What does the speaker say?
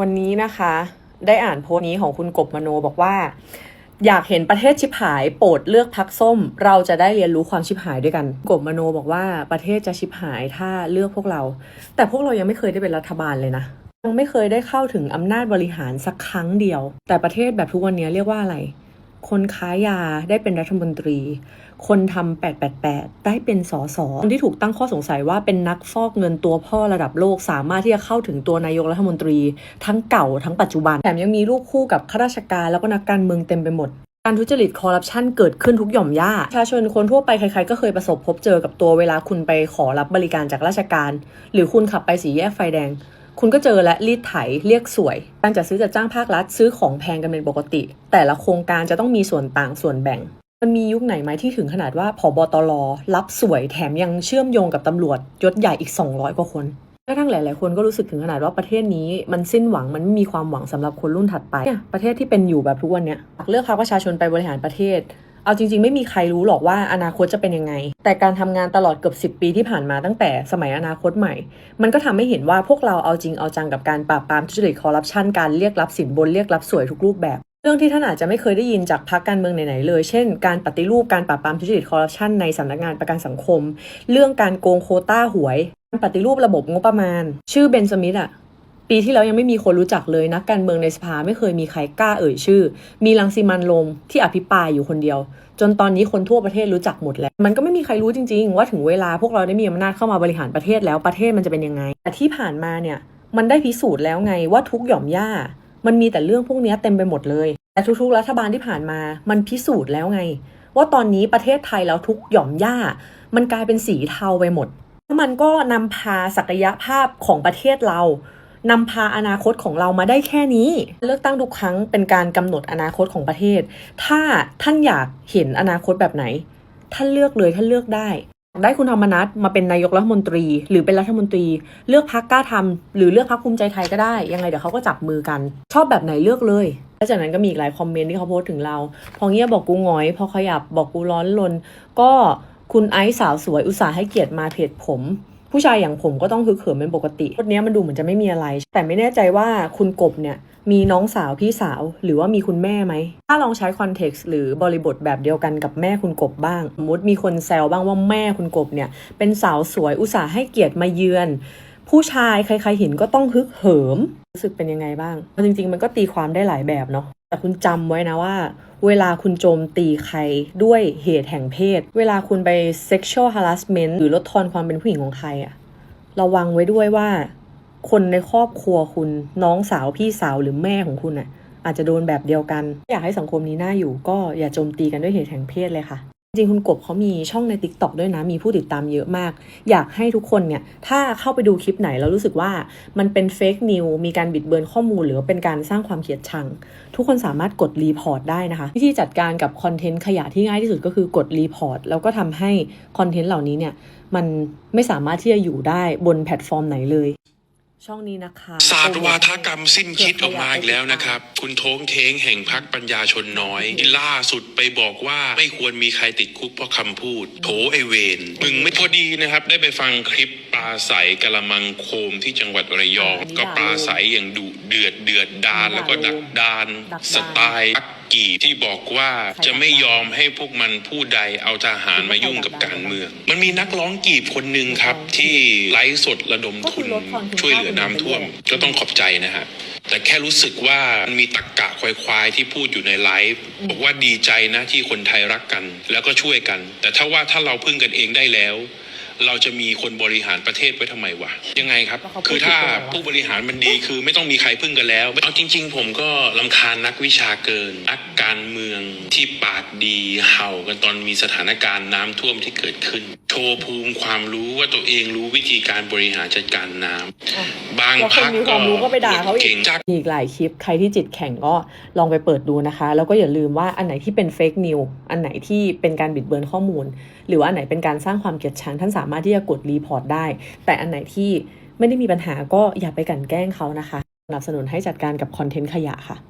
วันนี้นะคะ ได้อ่านโพสต์นี้ของคุณกบมโนบอกว่า อยากเห็นประเทศชิบหายโปรดเลือกพักส้ม เราจะได้เรียนรู้ความชิบหายด้วยกันกบมโนบอกว่าประเทศจะชิบหายถ้าเลือกพวกเรา แต่พวกเรายังไม่เคยได้เป็นรัฐบาลเลยนะยังไม่เคยได้เข้าถึงอำนาจบริหารสักครั้งเดียว แต่ประเทศแบบทุกวันนี้เรียกว่าอะไร คนค้ายาได้เป็นรัฐมนตรี คนทำ888 ได้เป็นสสคนที่ถูกตั้งข้อสงสัยว่าเป็นนักฟอกเงินตัวพ่อระดับโลก สามารถที่จะเข้าถึงตัวนายกรัฐมนตรี ทั้งเก่าทั้งปัจจุบัน แถมยังมีรูปคู่กับข้าราชการแล้วก็นักการเมืองเต็มไปหมดการทุจริตคอร์รัปชันเกิดขึ้นทุกหย่อมย่าประชาชนคนทั่วไปใครๆก็เคยประสบพบเจอกับตัวเวลาคุณไปขอรับบริการจากราชการ หรือคุณขับไปสีแยกไฟแดง คุณก็เจอและรีดไถเรียกสวย การจัดซื้อจัดจ้างภาครัฐซื้อของแพงกันเป็นปกติ แต่ละโครงการจะต้องมีส่วนต่างส่วนแบ่ง มันมียุคไหนไหมที่ถึงขนาดว่าผบตรรับสวยแถมยังเชื่อมโยงกับตำรวจยศใหญ่อีก 200 กว่าคนกระทั่งหลาย ๆ คนก็รู้สึกถึงขนาดว่าประเทศนี้มันสิ้นหวังมันไม่มีความหวังสำหรับคนรุ่นถัดไปเนี่ยประเทศที่เป็นอยู่แบบทุกวันเนี้ยเลือกพรรคประชาชนไปบริหารประเทศ เอาจริงๆ ไม่มีใครรู้หรอกว่าอนาคตจะเป็นยังไง แต่การทำงานตลอดเกือบ 10 ปีที่ผ่านมาตั้งแต่สมัยอนาคตใหม่ มันก็ทำให้เห็นว่าพวกเราเอาจริงเอาจังกับการปราบปรามทุจริตคอร์รัปชันการเรียกรับสินบนเรียกรับสวยทุกรูปแบบ เรื่องที่ท่านอาจจะไม่เคยได้ยินจากพรรคการเมืองไหนๆเลย เช่น การปฏิรูปการปราบปรามทุจริตคอร์รัปชันในสำนักงานประกันสังคม เรื่องการโกงโคต้าหวย การปฏิรูประบบงบประมาณ ชื่อเบนสมิธอะ ปีที่แล้วยังไม่มีคนรู้จักเลยนักการเมืองในสภาไม่เคยมีใครกล้าเอ่ยชื่อ มีรังสิมันต์โรมที่อภิปรายอยู่คนเดียว จนตอนนี้คนทั่วประเทศรู้จักหมดแล้ว มันก็ไม่มีใครรู้จริง ๆ ว่าถึงเวลาพวกเราได้มีอำนาจเข้ามาบริหารประเทศแล้วประเทศมันจะเป็นยังไง แต่ที่ผ่านมาเนี่ยมันได้พิสูจน์แล้วไงว่าทุกหย่อมย่า มันมีแต่เรื่องพวกนี้เต็มไปหมดเลยแต่ทุกๆ รัฐบาลที่ผ่านมามันพิสูจน์แล้วไง ว่าตอนนี้ประเทศไทยแล้วทุกหย่อมย่า มันกลายเป็นสีเทาไปหมดแล้วมันก็นำพาศักยภาพของประเทศเรา นำพาอนาคตของเรามาได้แค่นี้ เลือกตั้งทุกครั้งเป็นการกำหนดอนาคตของประเทศ ถ้าท่านอยากเห็นอนาคตแบบไหน ท่านเลือกเลยท่านเลือกได้ได้คุณธรรมนัฐมาเป็นนายกรัฐมนตรี หรือเป็นรัฐมนตรี เลือกพักกล้าทำหรือเลือกพักภูมิใจไทยก็ได้ ยังไงเดี๋ยวเขาก็จับมือกัน ชอบแบบไหนเลือกเลยแล้วจากนั้นก็มีอีกหลายคอมเมนต์ที่เขาโพสต์ถึงเรา พอเงียบบอกกูงอย พอขยับบอกกูร้อนรนก็คุณไอซ์สาวสวยอุตส่าห์ให้เกียรติมาเพจผม ผู้ชายอย่างผมก็ต้องฮึกเหิมเป็นปกติคนนี้ยมันดูเหมือนจะไม่มีอะไร แต่ไม่แน่ใจว่าคุณกบเนี่ยมีน้องสาวพี่สาวหรือว่ามีคุณแม่ไหม ถ้าลองใช้คอนเท็กซ์หรือบริบทแบบเดียวกันกับแม่คุณกบบ้าง สมมติมีคนแซวบ้างว่าแม่คุณกบเนี่ย เป็นสาวสวยอุตส่าห์ให้เกียรติมาเยือน ผู้ชายใครๆเห็นก็ต้องฮึกเหิม รู้สึกเป็นยังไงบ้าง จริงๆ มันก็ตีความได้หลายแบบเนาะ แต่คุณจำไว้นะว่า เวลาคุณโจมตีใครด้วยเหตุแห่งเพศ เวลาคุณไป sexual harassment หรือลดทอนความเป็นผู้หญิงของใครอะระวังไว้ด้วยว่า คนในครอบครัวคุณน้องสาวพี่สาวหรือแม่ของคุณอะอาจจะโดนแบบเดียวกัน อยากให้สังคมนี้น่าอยู่ก็อย่าโจมตีกันด้วยเหตุแห่งเพศเลยค่ะ จริงคุณกบเขามีช่องใน t ิ k t o k ด้วยนะ มีผู้ติดตามเยอะมาก อยากให้ทุกคนเนี่ย ถ้าเข้าไปดูคลิปไหนแล้วรู้สึกว่ามันเป็นเฟกนิวมีการบิดเบือนข้อมูล หรือว่าเป็นการสร้างความเกลียดชัง ทุกคนสามารถกดรีพอร์ตได้นะคะ วิธีจัดการกับคอนเทนต์ขยะที่ง่ายที่สุดก็คือกดรีพอร์ตแล้วก็ทำให้คอนเทนต์เหล่านี้เนี่ยมันไม่สามารถที่จะอยู่ได้บนแพลตฟอร์มไหนเลย ช่องนี้นะคะศาสตร์วาทกรรมสิ้นคิดออกมาอีกแล้วนะครับ คุณโท้งเท้งแห่งพักปัญญาชนน้อยที่ล่าสุดไปบอกว่าไม่ควรมีใครติดคุกเพราะคำพูด โถไอเวนมึงไม่พอดีนะครับ ได้ไปฟังคลิปปลาใสกะละมังโคมที่จังหวัดระยอง ก็ปลาใสอย่างดุเดือดเดือดดานแล้วก็ดักดาน สไตล์ กกีที่บอกว่าจะไม่ยอมให้พวกมันผู้ใดเอาทหารมายุ่งกับการเมือง มันมีนักร้องกีบคนหนึ่งครับ ที่ไลฟ์สดระดมทุนช่วยเหลือน้ำท่วม ก็ต้องขอบใจนะฮะแต่แค่รู้สึกว่ามันมีตะกกะควายๆที่พูดอยู่ในไลฟ์บอกว่าดีใจนะที่คนไทยรักกัน แล้วก็ช่วยกัน แต่ถ้าว่าถ้าเราพึ่งกันเองได้แล้ว เราจะมีคนบริหารประเทศไว้ทำไมวะยังไงครับ คือถ้าผู้บริหารมันดีคือไม่ต้องมีใครพึ่งกันแล้วเอาจริง ๆ ผมก็ลำคาญนักวิชาเกินนักการเมืองที่ปากดีเห่ากันตอนมีสถานการณ์น้ำท่วมที่เกิดขึ้น โชว์ภูมิความรู้ว่าตัวเองรู้วิธีการบริหารจัดการน้ำบางแล้วคพันกมีความรู้ก็ไปด่าเขาอีเก่กงจักมีอีกหลายคลิปใครที่จิตแข็งก็ลองไปเปิดดูนะคะ แล้วก็อย่าลืมว่าอันไหนที่เป็นเฟกนิวอันไหนที่เป็นการบิดเบือนข้อมูล หรือว่าอันไหนเป็นการสร้างความเกลียดชังท่านสามารถที่จะกดรีพอร์ตได้ แต่อันไหนที่ไม่ได้มีปัญหาก็อย่าไปกลั่นแกล้งเขานะคะสนับสนุนให้จัดการกับคอนเทนต์ขยะค่ะ